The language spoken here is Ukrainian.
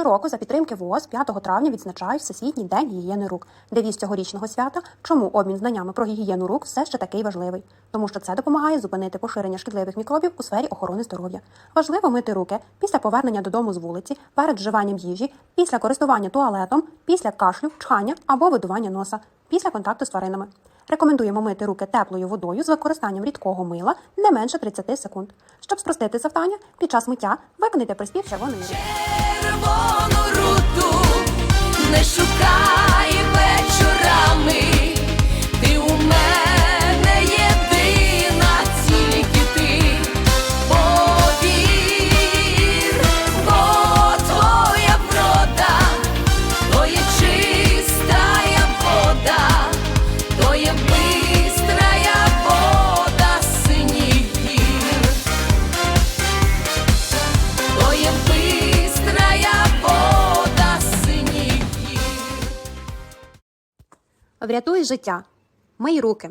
Щороку за підтримки ВООЗ 5 травня відзначають Всесвітній день гігієни рук. Девіз цьогорічного свята чому обмін знаннями про гігієну рук все ще такий важливий, тому що це допомагає зупинити поширення шкідливих мікробів у сфері охорони здоров'я. Важливо мити руки після повернення додому з вулиці, перед вживанням їжі, після користування туалетом, після кашлю, чхання або видування носа, після контакту з тваринами. Рекомендуємо мити руки теплою водою з використанням рідкого мила не менше 30 секунд. Щоб спростити завдання, під час миття виконайте приспів червоної Врятуй життя. Мий руки.